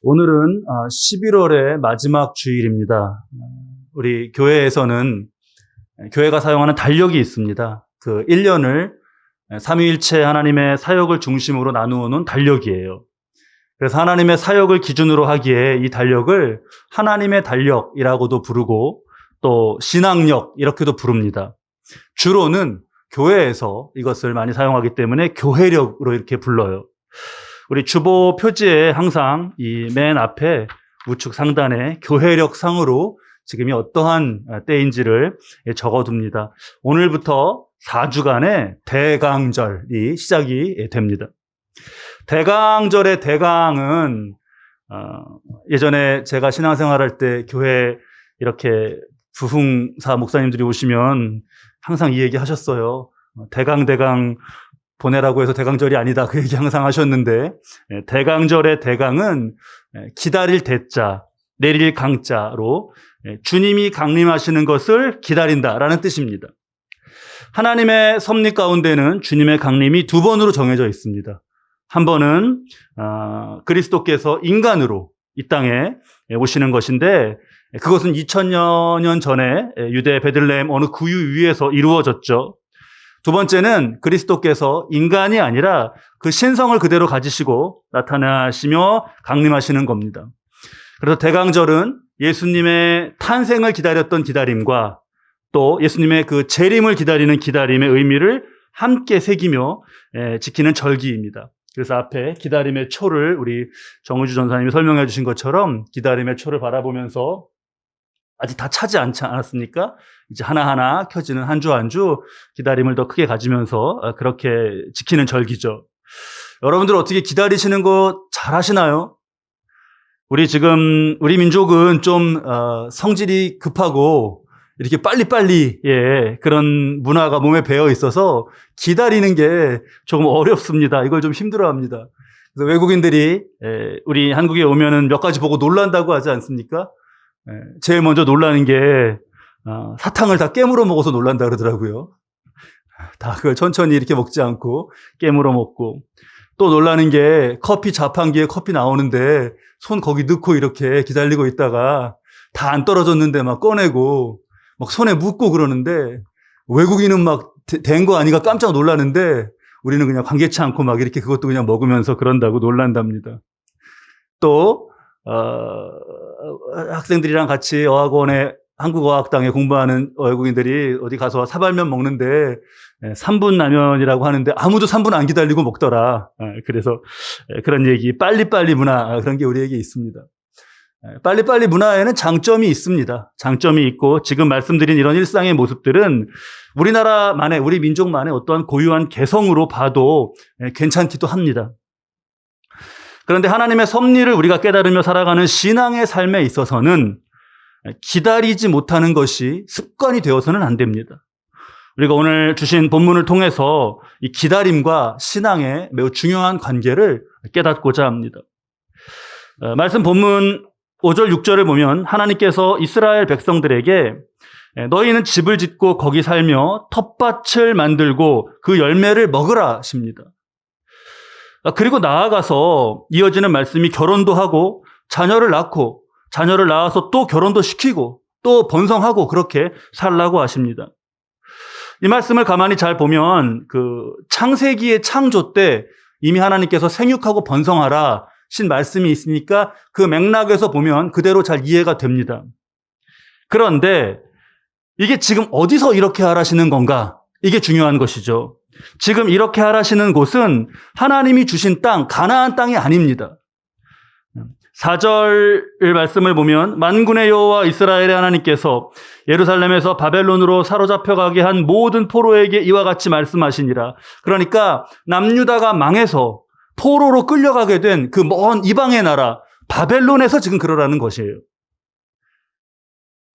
오늘은 11월의 마지막 주일입니다. 우리 교회에서는 교회가 사용하는 달력이 있습니다. 그 1년을 삼위일체 하나님의 사역을 중심으로 나누는 달력이에요. 그래서 하나님의 사역을 기준으로 하기에 이 달력을 하나님의 달력이라고도 부르고 또 신앙력 이렇게도 부릅니다. 주로는 교회에서 이것을 많이 사용하기 때문에 교회력으로 이렇게 불러요. 우리 주보 표지에 항상 이 맨 앞에 우측 상단에 교회력 상으로 지금이 어떠한 때인지를 적어둡니다. 오늘부터 4주간의 대강절이 시작이 됩니다. 대강절의 대강은 어, 예전에 제가 신앙생활할 때 교회 이렇게 부흥사 목사님들이 오시면 항상 이 얘기 하셨어요. 대강 대강 보내라고 해서 대강절이 아니다. 그 얘기 항상 하셨는데 예, 대강절의 대강은 예, 기다릴 대자, 내릴 강자로 예, 주님이 강림하시는 것을 기다린다라는 뜻입니다. 하나님의 섭리 가운데는 주님의 강림이 두 번으로 정해져 있습니다. 한 번은 아, 그리스도께서 인간으로 이 땅에 오시는 것인데 그것은 2000여 년 전에 유대 베들레헴 어느 구유 위에서 이루어졌죠. 두 번째는 그리스도께서 인간이 아니라 그 신성을 그대로 가지시고 나타나시며 강림하시는 겁니다. 그래서 대강절은 예수님의 탄생을 기다렸던 기다림과 또 예수님의 그 재림을 기다리는 기다림의 의미를 함께 새기며 지키는 절기입니다. 그래서 앞에 기다림의 초를 우리 정우주 전사님이 설명해 주신 것처럼 기다림의 초를 바라보면서 아직 다 차지 않지 않았습니까? 이제 하나하나 켜지는 한 주 한 주 기다림을 더 크게 가지면서 어, 그렇게 지키는 절기죠. 여러분들 어떻게 기다리시는 거 잘 하시나요? 우리 지금 우리 민족은 좀 어, 성질이 급하고 이렇게 빨리빨리 예, 그런 문화가 몸에 배어 있어서 기다리는 게 조금 어렵습니다. 이걸 좀 힘들어합니다. 그래서 외국인들이 예, 우리 한국에 오면은 몇 가지 보고 놀란다고 하지 않습니까? 예, 제일 먼저 놀라는 게 어, 사탕을 다 깨물어 먹어서 놀란다 그러더라고요. 다 그걸 천천히 이렇게 먹지 않고 깨물어 먹고 또 놀라는 게 커피 자판기에 커피 나오는데 손 거기 넣고 이렇게 기다리고 있다가 다 안 떨어졌는데 막 꺼내고 막 손에 묻고 그러는데 외국인은 막 된 거 아니가 깜짝 놀라는데 우리는 그냥 관계치 않고 막 이렇게 그것도 그냥 먹으면서 그런다고 놀란답니다. 또 어, 학생들이랑 같이 어학원에 한국어학당에 공부하는 외국인들이 어디 가서 사발면 먹는데 3분 예, 라면이라고 하는데 아무도 3분 안 기다리고 먹더라. 예, 그래서 예, 그런 얘기, 빨리빨리 문화 아, 그런 게 우리에게 있습니다. 빨리빨리 문화에는 장점이 있습니다. 장점이 있고 지금 말씀드린 이런 일상의 모습들은 우리나라만의 우리 민족만의 어떠한 고유한 개성으로 봐도 괜찮기도 합니다. 그런데 하나님의 섭리를 우리가 깨달으며 살아가는 신앙의 삶에 있어서는 기다리지 못하는 것이 습관이 되어서는 안 됩니다. 우리가 오늘 주신 본문을 통해서 이 기다림과 신앙의 매우 중요한 관계를 깨닫고자 합니다. 어, 말씀 본문 5절, 6절을 보면 하나님께서 이스라엘 백성들에게 너희는 집을 짓고 거기 살며 텃밭을 만들고 그 열매를 먹으라 하십니다. 아, 그리고 나아가서 이어지는 말씀이 결혼도 하고 자녀를 낳고 자녀를 낳아서 또 결혼도 시키고 또 번성하고 그렇게 살라고 하십니다. 이 말씀을 가만히 잘 보면 그 창세기의 창조 때 이미 하나님께서 생육하고 번성하라 신 말씀이 있으니까 그 맥락에서 보면 그대로 잘 이해가 됩니다. 그런데 이게 지금 어디서 이렇게 하라시는 건가? 이게 중요한 것이죠. 지금 이렇게 하라시는 곳은 하나님이 주신 땅, 가나안 땅이 아닙니다. 4절 말씀을 보면 만군의 여호와 이스라엘의 하나님께서 예루살렘에서 바벨론으로 사로잡혀 가게 한 모든 포로에게 이와 같이 말씀하시니라. 그러니까 남유다가 망해서 포로로 끌려가게 된 그 먼 이방의 나라 바벨론에서 지금 그러라는 것이에요.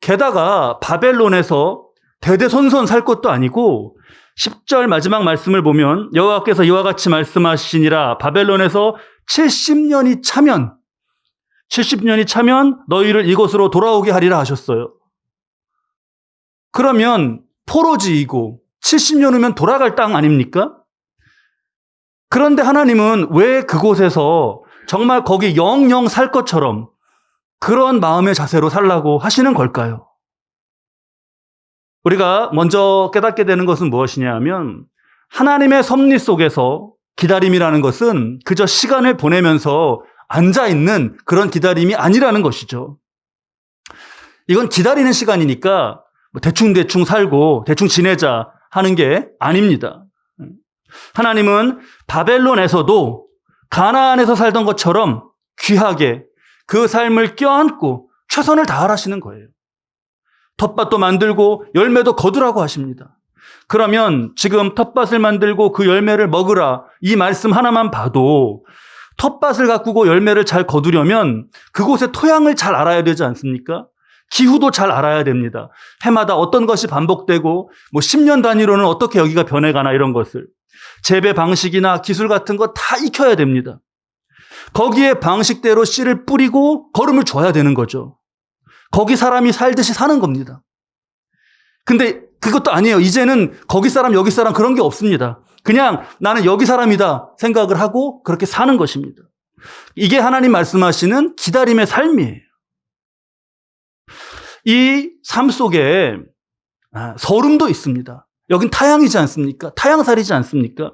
게다가 바벨론에서 대대손손 살 것도 아니고 10절 마지막 말씀을 보면 여호와께서 이와 같이 말씀하시니라 바벨론에서 70년이 차면 70년이 차면 너희를 이곳으로 돌아오게 하리라 하셨어요. 그러면 포로지이고 70년 후면 돌아갈 땅 아닙니까? 그런데 하나님은 왜 그곳에서 정말 거기 영영 살 것처럼 그런 마음의 자세로 살라고 하시는 걸까요? 우리가 먼저 깨닫게 되는 것은 무엇이냐 하면 하나님의 섭리 속에서 기다림이라는 것은 그저 시간을 보내면서 앉아 있는 그런 기다림이 아니라는 것이죠. 이건 기다리는 시간이니까 뭐 대충대충 살고 대충 지내자 하는 게 아닙니다. 하나님은 바벨론에서도 가나안에서 살던 것처럼 귀하게 그 삶을 껴안고 최선을 다하라시는 거예요. 텃밭도 만들고 열매도 거두라고 하십니다. 그러면 지금 텃밭을 만들고 그 열매를 먹으라 이 말씀 하나만 봐도 텃밭을 가꾸고 열매를 잘 거두려면 그곳의 토양을 잘 알아야 되지 않습니까? 기후도 잘 알아야 됩니다. 해마다 어떤 것이 반복되고 뭐 10년 단위로는 어떻게 여기가 변해가나 이런 것을 재배 방식이나 기술 같은 거 다 익혀야 됩니다. 거기에 방식대로 씨를 뿌리고 걸음을 줘야 되는 거죠. 거기 사람이 살듯이 사는 겁니다. 근데 그것도 아니에요. 이제는 거기 사람, 여기 사람 그런 게 없습니다. 그냥 나는 여기 사람이다 생각을 하고 그렇게 사는 것입니다. 이게 하나님 말씀하시는 기다림의 삶이에요. 이 삶 속에 아, 서름도 있습니다. 여긴 타양이지 않습니까? 타양살이지 않습니까?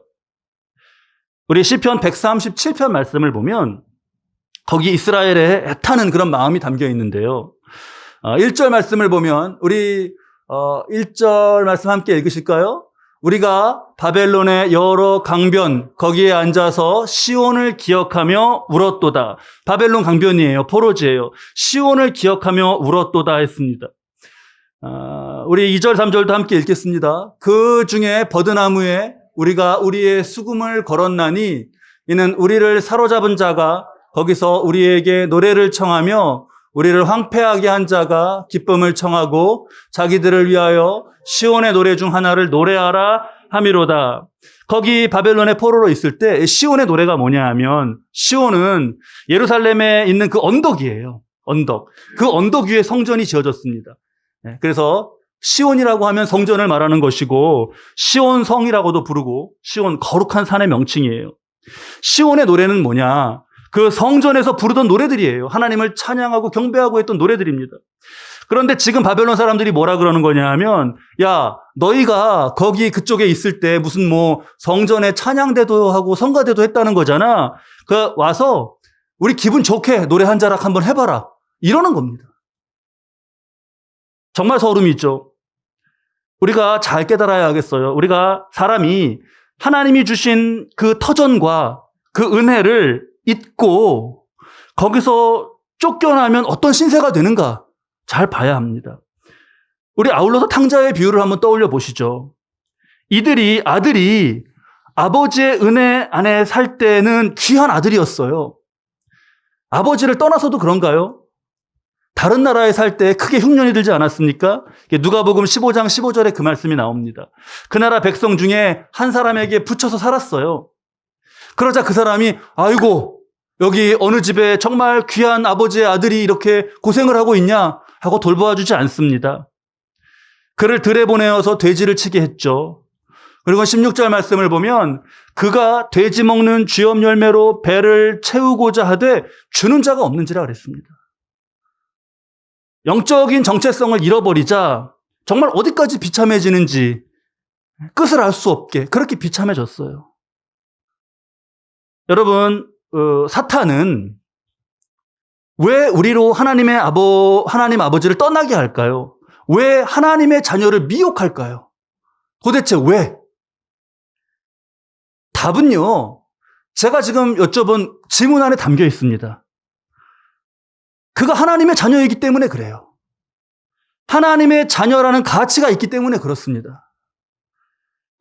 우리 시편 137편 말씀을 보면 거기 이스라엘의 애타는 그런 마음이 담겨 있는데요. 1절 말씀을 보면 우리 1절 말씀 함께 읽으실까요? 우리가 바벨론의 여러 강변 거기에 앉아서 시온을 기억하며 울었도다. 바벨론 강변이에요. 포로지예요. 시온을 기억하며 울었도다 했습니다. 아, 우리 2절, 3절도 함께 읽겠습니다. 그 중에 버드나무에 우리가 우리의 수금을 걸었나니 이는 우리를 사로잡은 자가 거기서 우리에게 노래를 청하며 우리를 황폐하게 한 자가 기쁨을 청하고 자기들을 위하여 시온의 노래 중 하나를 노래하라 하미로다. 거기 바벨론의 포로로 있을 때 시온의 노래가 뭐냐 하면 시온은 예루살렘에 있는 그 언덕이에요. 언덕. 그 언덕 위에 성전이 지어졌습니다. 네, 그래서 시온이라고 하면 성전을 말하는 것이고 시온 성이라고도 부르고 시온 거룩한 산의 명칭이에요. 시온의 노래는 뭐냐? 그 성전에서 부르던 노래들이에요. 하나님을 찬양하고 경배하고 했던 노래들입니다. 그런데 지금 바벨론 사람들이 뭐라 그러는 거냐 하면 야 너희가 거기 그쪽에 있을 때 무슨 뭐 성전에 찬양대도 하고 성가대도 했다는 거잖아. 그 와서 우리 기분 좋게 노래 한 자락 한번 해봐라. 이러는 겁니다. 정말 서름이 있죠. 우리가 잘 깨달아야 하겠어요. 우리가 사람이 하나님이 주신 그 터전과 그 은혜를 잊고 거기서 쫓겨나면 어떤 신세가 되는가 잘 봐야 합니다. 우리 아울러서 탕자의 비유를 한번 떠올려 보시죠. 이들이 아들이 아버지의 은혜 안에 살 때는 귀한 아들이었어요. 아버지를 떠나서도 그런가요? 다른 나라에 살 때 크게 흉년이 들지 않았습니까? 누가복음 15장 15절에 그 말씀이 나옵니다. 그 나라 백성 중에 한 사람에게 붙여서 살았어요. 그러자 그 사람이 아이고 여기 어느 집에 정말 귀한 아버지의 아들이 이렇게 고생을 하고 있냐 하고 돌보아 주지 않습니다. 그를 들에 보내어서 돼지를 치게 했죠. 그리고 16절 말씀을 보면 그가 돼지 먹는 쥐염 열매로 배를 채우고자 하되 주는 자가 없는지라 그랬습니다. 영적인 정체성을 잃어버리자 정말 어디까지 비참해지는지 끝을 알 수 없게 그렇게 비참해졌어요. 여러분, 어, 사탄은 왜 우리로 하나님의 아버, 하나님 아버지를 떠나게 할까요? 왜 하나님의 자녀를 미혹할까요? 도대체 왜? 답은요, 제가 지금 여쭤본 질문 안에 담겨 있습니다. 그가 하나님의 자녀이기 때문에 그래요. 하나님의 자녀라는 가치가 있기 때문에 그렇습니다.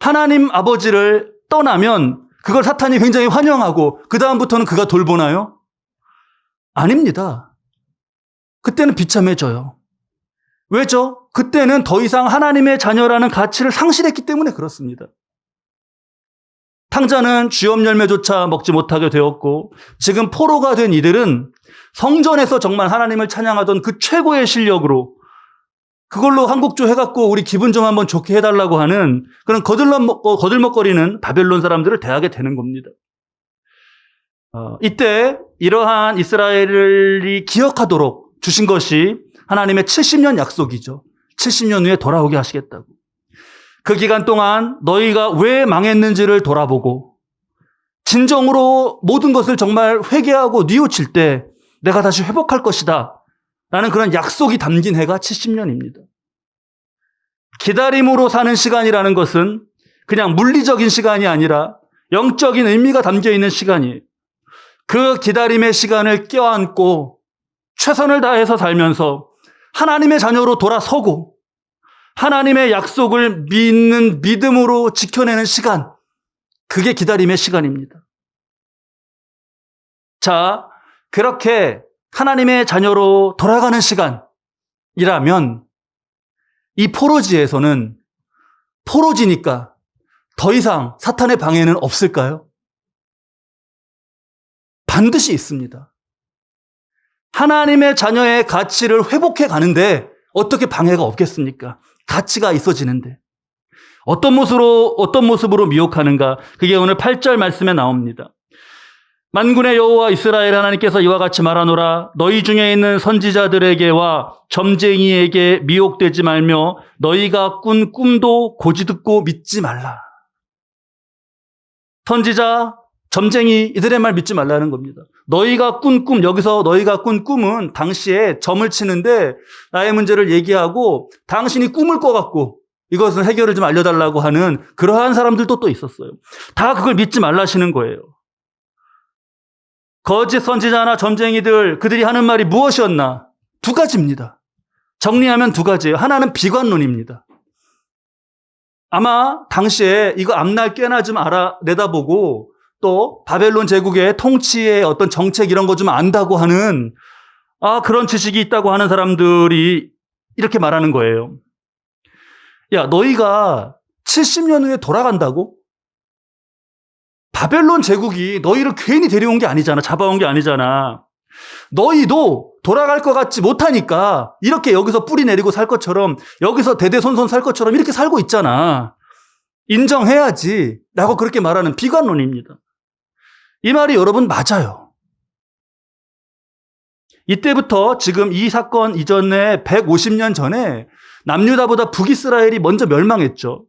하나님 아버지를 떠나면 그걸 사탄이 굉장히 환영하고 그다음부터는 그가 돌보나요? 아닙니다. 그때는 비참해져요. 왜죠? 그때는 더 이상 하나님의 자녀라는 가치를 상실했기 때문에 그렇습니다. 탕자는 쥐염 열매조차 먹지 못하게 되었고 지금 포로가 된 이들은 성전에서 정말 하나님을 찬양하던 그 최고의 실력으로 그걸로 한국조 해갖고 우리 기분 좀 한번 좋게 해달라고 하는 그런 거들먹, 거들먹거리는 바벨론 사람들을 대하게 되는 겁니다. 어, 이때 이러한 이스라엘이 기억하도록 주신 것이 하나님의 70년 약속이죠. 70년 후에 돌아오게 하시겠다고. 그 기간 동안 너희가 왜 망했는지를 돌아보고 진정으로 모든 것을 정말 회개하고 뉘우칠 때 내가 다시 회복할 것이다. 라는 그런 약속이 담긴 해가 70년입니다. 기다림으로 사는 시간이라는 것은 그냥 물리적인 시간이 아니라 영적인 의미가 담겨 있는 시간이에요. 그 기다림의 시간을 껴안고 최선을 다해서 살면서 하나님의 자녀로 돌아서고 하나님의 약속을 믿는 믿음으로 지켜내는 시간. 그게 기다림의 시간입니다. 자, 그렇게 하나님의 자녀로 돌아가는 시간이라면 이 포로지에서는 포로지니까 더 이상 사탄의 방해는 없을까요? 반드시 있습니다. 하나님의 자녀의 가치를 회복해 가는데 어떻게 방해가 없겠습니까? 가치가 있어지는데. 어떤 모습으로, 어떤 모습으로 미혹하는가? 그게 오늘 8절 말씀에 나옵니다. 만군의 여호와 이스라엘 하나님께서 이와 같이 말하노라 너희 중에 있는 선지자들에게와 점쟁이에게 미혹되지 말며 너희가 꾼 꿈도 고지 듣고 믿지 말라. 선지자, 점쟁이 이들의 말 믿지 말라는 겁니다. 너희가 꾼 꿈, 여기서 너희가 꾼 꿈은 당시에 점을 치는데 나의 문제를 얘기하고 당신이 꿈을 꿔갖고 이것은 해결을 좀 알려달라고 하는 그러한 사람들도 또 있었어요. 다 그걸 믿지 말라시는 거예요. 거짓 선지자나 점쟁이들 그들이 하는 말이 무엇이었나? 두 가지입니다. 정리하면 두 가지예요. 하나는 비관론입니다. 아마 당시에 이거 앞날 꽤나 좀 알아 내다보고 또 바벨론 제국의 통치의 어떤 정책 이런 거 좀 안다고 하는 아 그런 지식이 있다고 하는 사람들이 이렇게 말하는 거예요. 야 너희가 70년 후에 돌아간다고? 바벨론 제국이 너희를 괜히 데려온 게 아니잖아. 잡아온 게 아니잖아. 너희도 돌아갈 것 같지 못하니까 이렇게 여기서 뿌리 내리고 살 것처럼 여기서 대대손손 살 것처럼 이렇게 살고 있잖아. 인정해야지. 라고 그렇게 말하는 비관론입니다. 이 말이 여러분 맞아요. 이때부터 지금 이 사건 이전에 150년 전에 남유다보다 북이스라엘이 먼저 멸망했죠.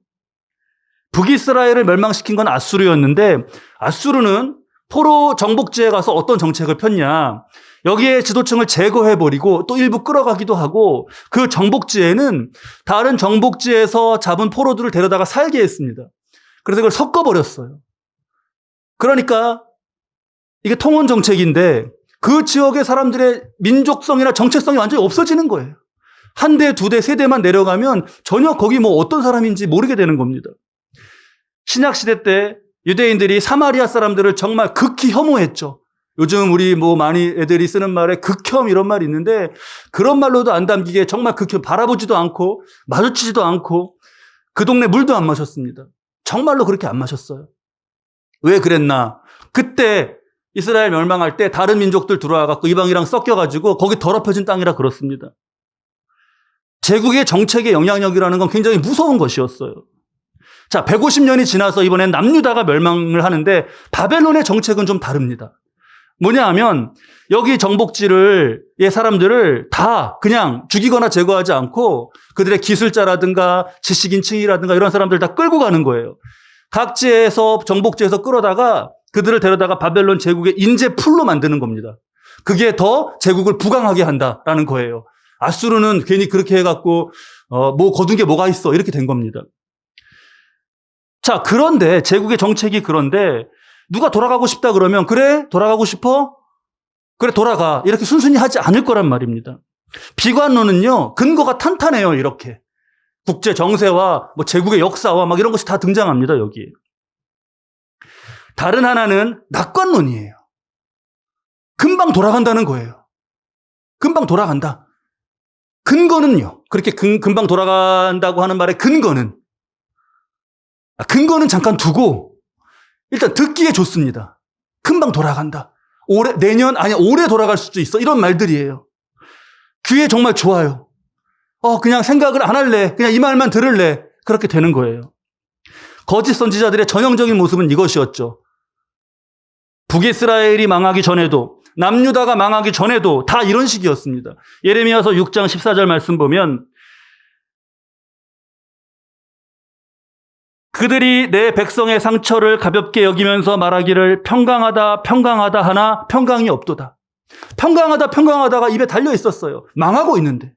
북이스라엘을 멸망시킨 건 아수르였는데 아수르는 포로 정복지에 가서 어떤 정책을 폈냐. 여기에 지도층을 제거해버리고 또 일부 끌어가기도 하고 그 정복지에는 다른 정복지에서 잡은 포로들을 데려다가 살게 했습니다. 그래서 그걸 섞어버렸어요. 그러니까 이게 통원 정책인데 그 지역의 사람들의 민족성이나 정체성이 완전히 없어지는 거예요. 한 대, 두 대, 세 대만 내려가면 전혀 거기 뭐 어떤 사람인지 모르게 되는 겁니다. 신약 시대 때 유대인들이 사마리아 사람들을 정말 극히 혐오했죠. 요즘 우리 뭐 많이 애들이 쓰는 말에 극혐 이런 말이 있는데 그런 말로도 안 담기게 정말 극혐 바라보지도 않고 마주치지도 않고 그 동네 물도 안 마셨습니다. 정말로 그렇게 안 마셨어요. 왜 그랬나? 그때 이스라엘 멸망할 때 다른 민족들 들어와갖고 이방이랑 섞여가지고 거기 더럽혀진 땅이라 그렇습니다. 제국의 정책의 영향력이라는 건 굉장히 무서운 것이었어요. 자, 150년이 지나서 이번엔 남유다가 멸망을 하는데 바벨론의 정책은 좀 다릅니다. 뭐냐 하면 여기 정복지를 예 사람들을 다 그냥 죽이거나 제거하지 않고 그들의 기술자라든가 지식인층이라든가 이런 사람들 다 끌고 가는 거예요. 각지에서 정복지에서 끌어다가 그들을 데려다가 바벨론 제국의 인재 풀로 만드는 겁니다. 그게 더 제국을 부강하게 한다라는 거예요. 아수르는 괜히 그렇게 해갖고 어, 뭐 거둔 게 뭐가 있어 이렇게 된 겁니다. 자 그런데 제국의 정책이 그런데 누가 돌아가고 싶다 그러면 그래 돌아가고 싶어 그래 돌아가 이렇게 순순히 하지 않을 거란 말입니다. 비관론은요 근거가 탄탄해요 이렇게 국제 정세와 뭐 제국의 역사와 막 이런 것이 다 등장합니다 여기. 다른 하나는 낙관론이에요. 금방 돌아간다는 거예요. 금방 돌아간다. 근거는요. 그렇게 금, 금방 돌아간다고 하는 말의 근거는 아, 근거는 잠깐 두고 일단 듣기에 좋습니다. 금방 돌아간다. 올해 내년 아니 올해 돌아갈 수도 있어. 이런 말들이에요. 귀에 정말 좋아요. 어, 그냥 생각을 안 할래. 그냥 이 말만 들을래. 그렇게 되는 거예요. 거짓 선지자들의 전형적인 모습은 이것이었죠. 북이스라엘이 망하기 전에도 남유다가 망하기 전에도 다 이런 식이었습니다. 예레미야서 6장 14절 말씀 보면 그들이 내 백성의 상처를 가볍게 여기면서 말하기를 평강하다 평강하다 하나 평강이 없도다. 평강하다 평강하다가 입에 달려 있었어요. 망하고 있는데.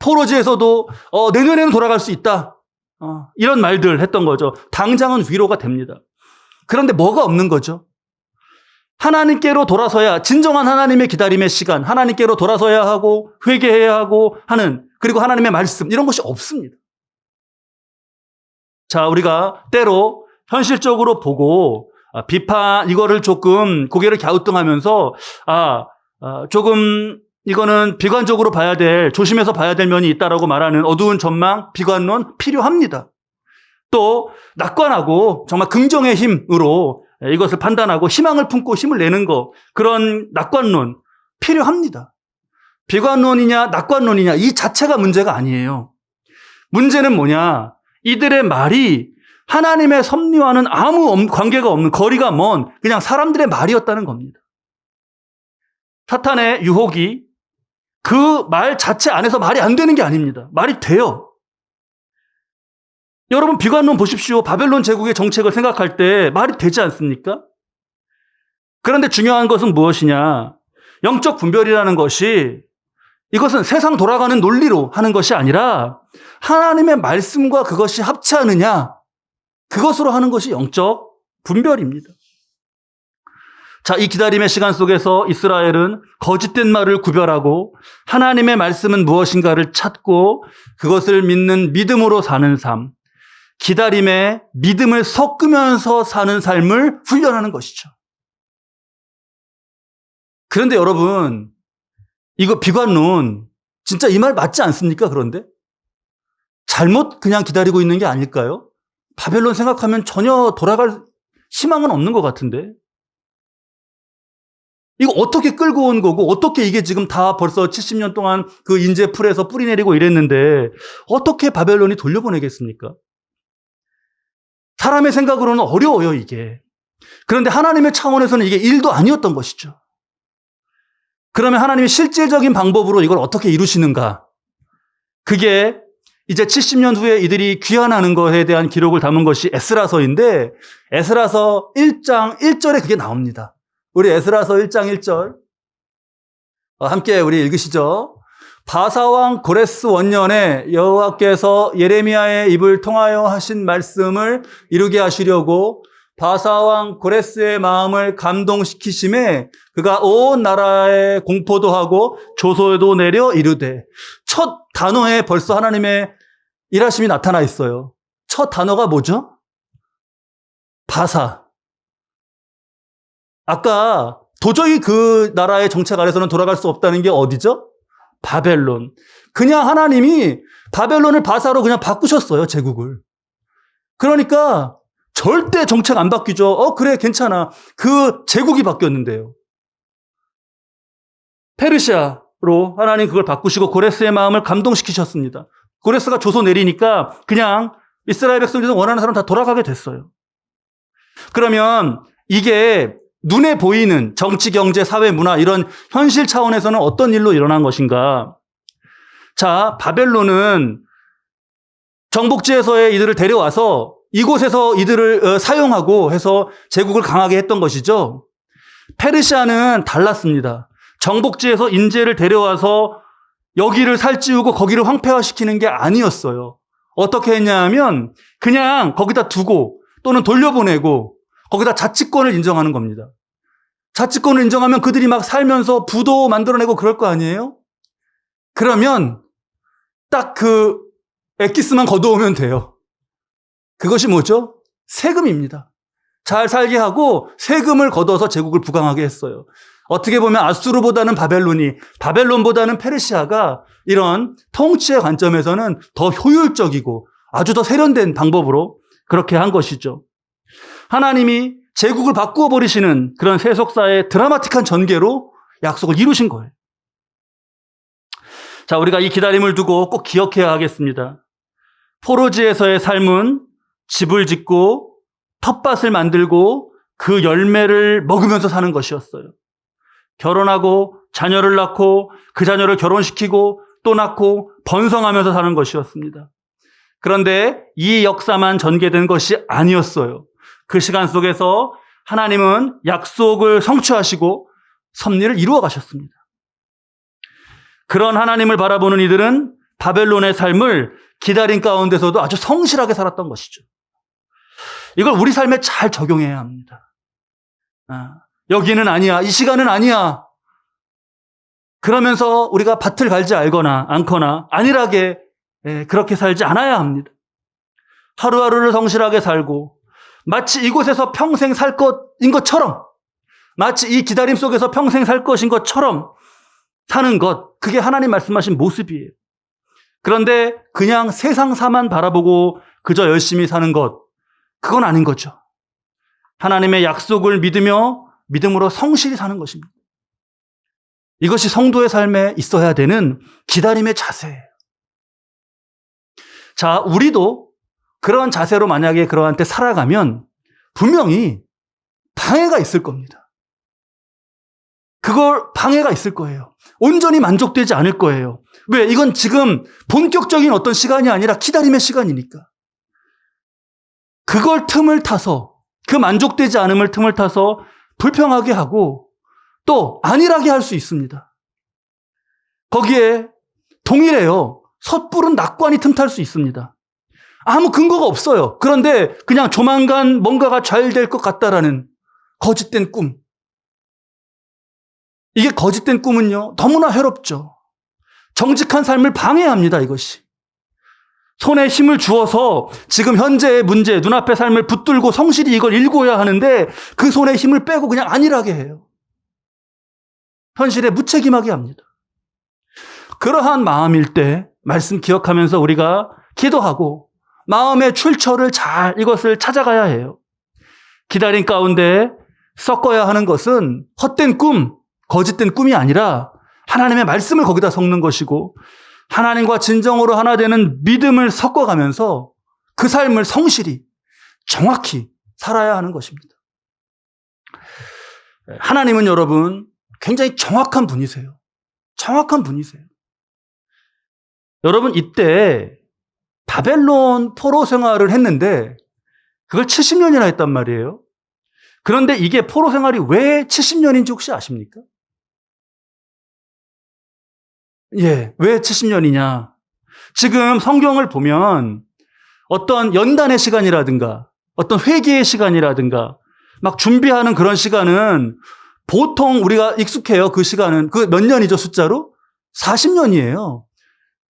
포로지에서도 어, 내년에는 돌아갈 수 있다. 어, 이런 말들 했던 거죠. 당장은 위로가 됩니다. 그런데 뭐가 없는 거죠? 하나님께로 돌아서야 진정한 하나님의 기다림의 시간, 하나님께로 돌아서야 하고 회개해야 하고 하는 그리고 하나님의 말씀 이런 것이 없습니다. 자, 우리가 때로 현실적으로 보고 아, 비판 이거를 조금 고개를 갸우뚱하면서 아, 아, 조금 이거는 비관적으로 봐야 될 조심해서 봐야 될 면이 있다라고 말하는 어두운 전망 비관론 필요합니다. 또 낙관하고 정말 긍정의 힘으로 이것을 판단하고 희망을 품고 힘을 내는 거 그런 낙관론 필요합니다. 비관론이냐 낙관론이냐 이 자체가 문제가 아니에요. 문제는 뭐냐? 이들의 말이 하나님의 섭리와는 아무 없- 관계가 없는 거리가 먼 그냥 사람들의 말이었다는 겁니다. 사탄의 유혹이 그 말 자체 안에서 말이 안 되는 게 아닙니다. 말이 돼요. 여러분 비관론 보십시오. 바벨론 제국의 정책을 생각할 때 말이 되지 않습니까? 그런데 중요한 것은 무엇이냐? 영적 분별이라는 것이 이것은 세상 돌아가는 논리로 하는 것이 아니라 하나님의 말씀과 그것이 합치하느냐 그것으로 하는 것이 영적 분별입니다. 자, 이 기다림의 시간 속에서 이스라엘은 거짓된 말을 구별하고 하나님의 말씀은 무엇인가를 찾고 그것을 믿는 믿음으로 사는 삶, 기다림에 믿음을 섞으면서 사는 삶을 훈련하는 것이죠. 그런데 여러분, 이거 비관론, 진짜 이 말 맞지 않습니까? 그런데? 잘못 그냥 기다리고 있는 게 아닐까요? 바벨론 생각하면 전혀 돌아갈 희망은 없는 것 같은데. 이거 어떻게 끌고 온 거고, 어떻게 이게 지금 다 벌써 70년 동안 그 인재 풀에서 뿌리 내리고 이랬는데, 어떻게 바벨론이 돌려보내겠습니까? 사람의 생각으로는 어려워요, 이게. 그런데 하나님의 차원에서는 이게 일도 아니었던 것이죠. 그러면 하나님이 실질적인 방법으로 이걸 어떻게 이루시는가? 그게 이제 70년 후에 이들이 귀환하는 것에 대한 기록을 담은 것이 에스라서인데 에스라서 1장 1절에 그게 나옵니다. 우리 에스라서 1장 1절 어, 함께 우리 읽으시죠. 바사왕 고레스 원년에 여호와께서 예레미야의 입을 통하여 하신 말씀을 이루게 하시려고 바사왕 고레스의 마음을 감동시키심에 그가 온 나라에 공포도 하고 조소에도 내려 이르되 첫 단어에 벌써 하나님의 일하심이 나타나 있어요. 첫 단어가 뭐죠? 바사. 아까 도저히 그 나라의 정책 아래서는 돌아갈 수 없다는 게 어디죠? 바벨론. 그냥 하나님이 바벨론을 바사로 그냥 바꾸셨어요, 제국을. 그러니까 절대 정책 안 바뀌죠. 어, 그래, 괜찮아. 그 제국이 바뀌었는데요. 페르시아로 하나님 그걸 바꾸시고 고레스의 마음을 감동시키셨습니다. 고레스가 조소 내리니까 그냥 이스라엘 백성들이 원하는 사람 다 돌아가게 됐어요. 그러면 이게 눈에 보이는 정치, 경제, 사회, 문화 이런 현실 차원에서는 어떤 일로 일어난 것인가? 자, 바벨론은 정복지에서의 이들을 데려와서 이곳에서 이들을 어, 사용하고 해서 제국을 강하게 했던 것이죠. 페르시아는 달랐습니다. 정복지에서 인재를 데려와서 여기를 살찌우고 거기를 황폐화시키는 게 아니었어요. 어떻게 했냐 하면 그냥 거기다 두고 또는 돌려보내고 거기다 자치권을 인정하는 겁니다. 자치권을 인정하면 그들이 막 살면서 부도 만들어내고 그럴 거 아니에요? 그러면 딱 그 엑기스만 걷어오면 돼요. 그것이 뭐죠? 세금입니다. 잘 살게 하고 세금을 걷어서 제국을 부강하게 했어요. 어떻게 보면 아수르보다는 바벨론이, 바벨론보다는 페르시아가 이런 통치의 관점에서는 더 효율적이고 아주 더 세련된 방법으로 그렇게 한 것이죠. 하나님이 제국을 바꾸어 버리시는 그런 세속사의 드라마틱한 전개로 약속을 이루신 거예요. 자, 우리가 이 기다림을 두고 꼭 기억해야 하겠습니다. 포로지에서의 삶은 집을 짓고 텃밭을 만들고 그 열매를 먹으면서 사는 것이었어요. 결혼하고 자녀를 낳고 그 자녀를 결혼시키고 또 낳고 번성하면서 사는 것이었습니다. 그런데 이 역사만 전개된 것이 아니었어요. 그 시간 속에서 하나님은 약속을 성취하시고 섭리를 이루어 가셨습니다. 그런 하나님을 바라보는 이들은 바벨론의 삶을 기다린 가운데서도 아주 성실하게 살았던 것이죠. 이걸 우리 삶에 잘 적용해야 합니다. 아, 여기는 아니야. 이 시간은 아니야. 그러면서 우리가 밭을 갈지 알거나 않거나 안일하게 예, 그렇게 살지 않아야 합니다. 하루하루를 성실하게 살고 마치 이곳에서 평생 살 것인 것처럼 마치 이 기다림 속에서 평생 살 것인 것처럼 사는 것 그게 하나님 말씀하신 모습이에요. 그런데 그냥 세상사만 바라보고 그저 열심히 사는 것 그건 아닌 거죠. 하나님의 약속을 믿으며 믿음으로 성실히 사는 것입니다. 이것이 성도의 삶에 있어야 되는 기다림의 자세예요. 자, 우리도 그런 자세로 만약에 그러한 때 살아가면 분명히 방해가 있을 겁니다. 그걸 방해가 있을 거예요. 온전히 만족되지 않을 거예요. 왜? 이건 지금 본격적인 어떤 시간이 아니라 기다림의 시간이니까. 그걸 틈을 타서 그 만족되지 않음을 틈을 타서 불평하게 하고 또 안일하게 할 수 있습니다. 거기에 동일해요. 섣부른 낙관이 틈탈 수 있습니다. 아무 근거가 없어요. 그런데 그냥 조만간 뭔가가 잘 될 것 같다라는 거짓된 꿈. 이게 거짓된 꿈은요, 너무나 해롭죠. 정직한 삶을 방해합니다, 이것이. 손에 힘을 주어서 지금 현재의 문제, 눈앞의 삶을 붙들고 성실히 이걸 일구어야 하는데 그 손에 힘을 빼고 그냥 안일하게 해요. 현실에 무책임하게 합니다. 그러한 마음일 때 말씀 기억하면서 우리가 기도하고 마음의 출처를 잘 이것을 찾아가야 해요. 기다린 가운데 섞어야 하는 것은 헛된 꿈, 거짓된 꿈이 아니라 하나님의 말씀을 거기다 섞는 것이고 하나님과 진정으로 하나 되는 믿음을 섞어가면서 그 삶을 성실히 정확히 살아야 하는 것입니다. 하나님은 여러분 굉장히 정확한 분이세요. 정확한 분이세요. 여러분 이때 바벨론 포로 생활을 했는데 그걸 70년이나 했단 말이에요. 그런데 이게 포로 생활이 왜 70년인지 혹시 아십니까? 예, 왜 70년이냐? 지금 성경을 보면 어떤 연단의 시간이라든가 어떤 회개의 시간이라든가 막 준비하는 그런 시간은 보통 우리가 익숙해요. 그 시간은 그 몇 년이죠 숫자로? 40년이에요.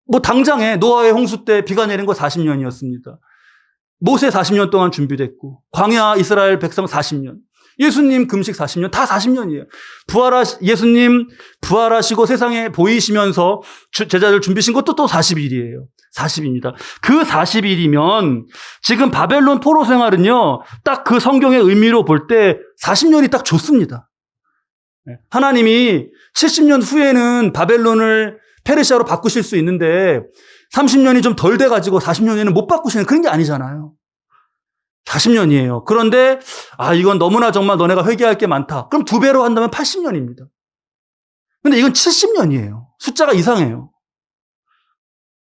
뭐 당장에 노아의 홍수 때 비가 내린 거 40년이었습니다. 모세 40년 동안 준비됐고 광야 이스라엘 백성 40년. 예수님 금식 40년 다 40년이에요. 부활하 예수님 부활하시고 세상에 보이시면서 제자들 준비신 것도 또 40일이에요. 40입니다. 그 40일이면 지금 바벨론 포로 생활은요. 딱 그 성경의 의미로 볼 때 40년이 딱 좋습니다. 하나님이 70년 후에는 바벨론을 페르시아로 바꾸실 수 있는데 30년이 좀 덜 돼가지고 40년에는 못 바꾸시는 그런 게 아니잖아요. 40년이에요. 그런데 아 이건 너무나 정말 너네가 회개할 게 많다. 그럼 두 배로 한다면 80년입니다. 근데 이건 70년이에요. 숫자가 이상해요.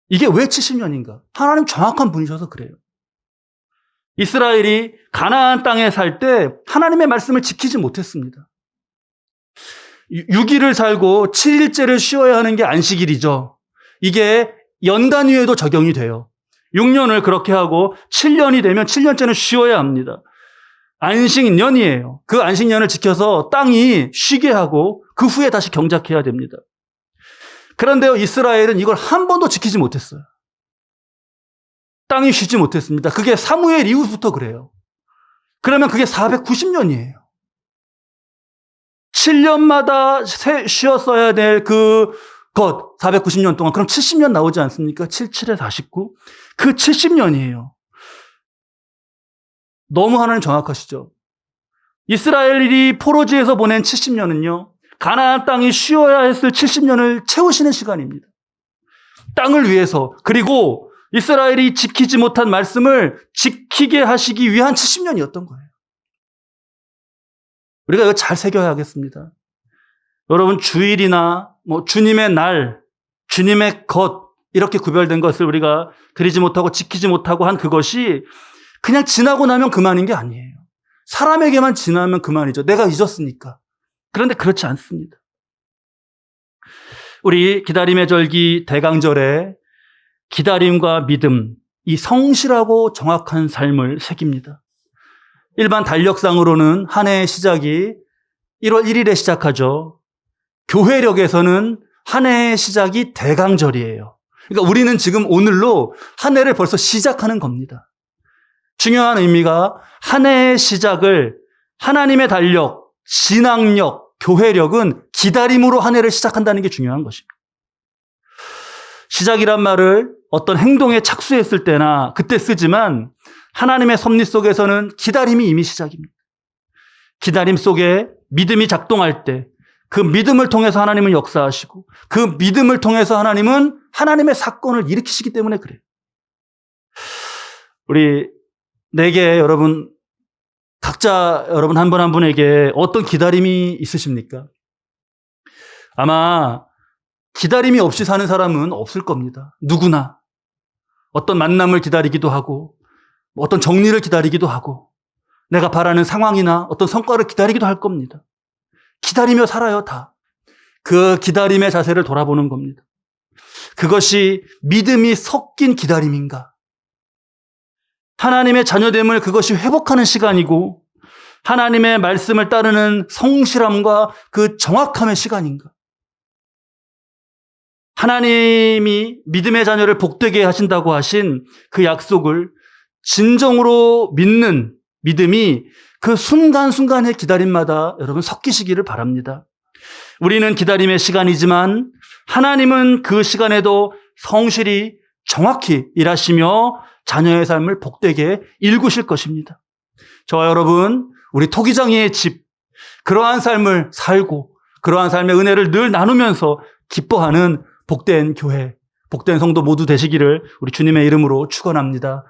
이게 왜 70년인가? 하나님 정확한 분이셔서 그래요. 이스라엘이 가나안 땅에 살 때 하나님의 말씀을 지키지 못했습니다. 6일을 살고 7일째를 쉬어야 하는 게 안식일이죠. 이게 연단 위에도 적용이 돼요. 6년을 그렇게 하고 7년이 되면 7년째는 쉬어야 합니다. 안식년이에요. 그 안식년을 지켜서 땅이 쉬게 하고 그 후에 다시 경작해야 됩니다. 그런데요, 이스라엘은 이걸 한 번도 지키지 못했어요. 땅이 쉬지 못했습니다. 그게 사무엘 이후부터 그래요. 그러면 그게 490년이에요. 7년마다 쉬었어야 될 그 것, 490년 동안. 그럼 70년 나오지 않습니까? 7, 7에 49. 그 70년이에요. 너무 하나님 정확하시죠? 이스라엘이 포로지에서 보낸 70년은요, 가나안 땅이 쉬어야 했을 70년을 채우시는 시간입니다. 땅을 위해서 그리고 이스라엘이 지키지 못한 말씀을 지키게 하시기 위한 70년이었던 거예요. 우리가 이거 잘 새겨야겠습니다. 여러분 주일이나 뭐 주님의 날, 주님의 것 이렇게 구별된 것을 우리가 드리지 못하고 지키지 못하고 한 그것이 그냥 지나고 나면 그만인 게 아니에요. 사람에게만 지나면 그만이죠. 내가 잊었으니까. 그런데 그렇지 않습니다. 우리 기다림의 절기 대강절에 기다림과 믿음, 이 성실하고 정확한 삶을 새깁니다. 일반 달력상으로는 한 해의 시작이 1월 1일에 시작하죠. 교회력에서는 한 해의 시작이 대강절이에요. 그러니까 우리는 지금 오늘로 한 해를 벌써 시작하는 겁니다. 중요한 의미가 한 해의 시작을 하나님의 달력, 신앙력, 교회력은 기다림으로 한 해를 시작한다는 게 중요한 것입니다. 시작이란 말을 어떤 행동에 착수했을 때나 그때 쓰지만 하나님의 섭리 속에서는 기다림이 이미 시작입니다. 기다림 속에 믿음이 작동할 때 그 믿음을 통해서 하나님은 역사하시고 그 믿음을 통해서 하나님은 하나님의 사건을 일으키시기 때문에 그래요. 우리 내게 여러분 각자 여러분 한분한 분에게 어떤 기다림이 있으십니까? 아마 기다림이 없이 사는 사람은 없을 겁니다. 누구나 어떤 만남을 기다리기도 하고 어떤 정리를 기다리기도 하고 내가 바라는 상황이나 어떤 성과를 기다리기도 할 겁니다. 기다리며 살아요, 다. 그 기다림의 자세를 돌아보는 겁니다. 그것이 믿음이 섞인 기다림인가? 하나님의 자녀됨을 그것이 회복하는 시간이고 하나님의 말씀을 따르는 성실함과 그 정확함의 시간인가? 하나님이 믿음의 자녀를 복되게 하신다고 하신 그 약속을 진정으로 믿는 믿음이 그 순간순간의 기다림마다 여러분 섞이시기를 바랍니다. 우리는 기다림의 시간이지만 하나님은 그 시간에도 성실히 정확히 일하시며 자녀의 삶을 복되게 일구실 것입니다. 저와 여러분, 우리 토기장이의 집, 그러한 삶을 살고 그러한 삶의 은혜를 늘 나누면서 기뻐하는 복된 교회, 복된 성도 모두 되시기를 우리 주님의 이름으로 축원합니다.